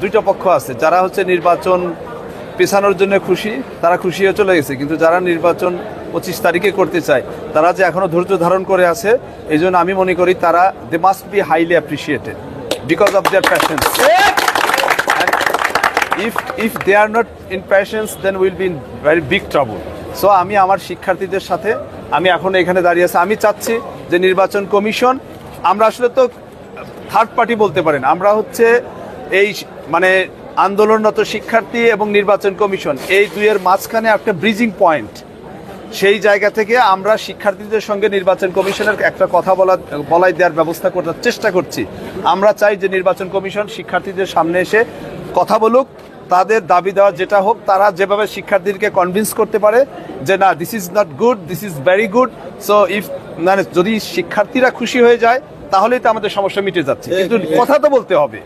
দুইটা পক্ষ আছে। যারা হচ্ছে নির্বাচন পেছানোর জন্য খুশি, তারা খুশি হয়ে চলে গেছে। কিন্তু যারা নির্বাচন পঁচিশ তারিখে করতে চায়, তারা যে এখনও ধৈর্য ধারণ করে আছে এই আমি মনে করি তারা they must be highly appreciated because of their passion if if they are not in passions then will be in very big trouble so আমি আমার শিক্ষার্থীদের সাথে, আমি এখন এখানে দাঁড়িয়ে আছি। আমি চাচ্ছি যে নির্বাচন কমিশন, আমরা আসলে তো থার্ড পার্টি বলতে পারেন। আমরা হচ্ছে এই মানে আন্দোলনরত শিক্ষার্থী এবং নির্বাচন কমিশন এই দুইয়ের মাঝখানে একটা ব্রিজিং পয়েন্ট সেই জায়গা থেকে আমরা শিক্ষার্থীদের সঙ্গে নির্বাচন কমিশনের একটা কথা বলা বলাই দেওয়ার ব্যবস্থা করার চেষ্টা করছি। আমরা চাই যে নির্বাচন কমিশন শিক্ষার্থীদের সামনে এসে কথা বলুক তাদের দাবি দেওয়া যেটা হোক তারা যেভাবে শিক্ষার্থীদেরকে কনভিন্স করতে পারে যে না this is not good this is very good so if মানে যদি শিক্ষার্থীরা খুশি হয়ে যায় তাহলেই তো আমাদের সমস্যা মিটে যাচ্ছে। কিন্তু কথা তো বলতে হবে।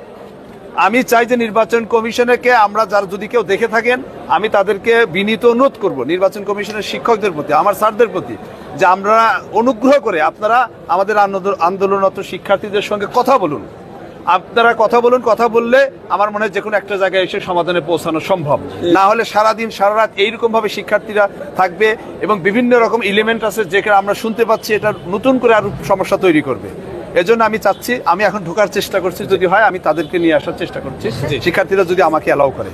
আমি চাই যে নির্বাচন কমিশনকে আমরা যারা যদি কেউ দেখে থাকেন, আমি তাদেরকে বিনীত অনুরোধ করব নির্বাচন কমিশনের শিক্ষকদের প্রতি, আমার স্যারদের প্রতি, যে আমরা অনুগ্রহ করে আপনারা আমাদের আন্দোলন- আন্দোলনরত শিক্ষার্থীদের সঙ্গে কথা বলুন। আপনারা কথা বলুন, কথা বললে আমার মনে হয় যে কোনো একটা জায়গায় এসে সমাধানে পৌঁছানো সম্ভব। না হলে সারাদিন সারা রাত এইরকম ভাবে শিক্ষার্থীরা থাকবে এবং বিভিন্ন রকম এলিমেন্ট আছে যেখানে আমরা শুনতে পাচ্ছি এটা নতুন করে আরও সমস্যা তৈরি করবে। এজন্য আমি চাচ্ছি আমি এখন ঢোকার চেষ্টা করছি যদি হয় আমি তাদেরকে নিয়ে আসার চেষ্টা করছি। শিক্ষার্থীরা যদি আমাকে অ্যালাউ করে।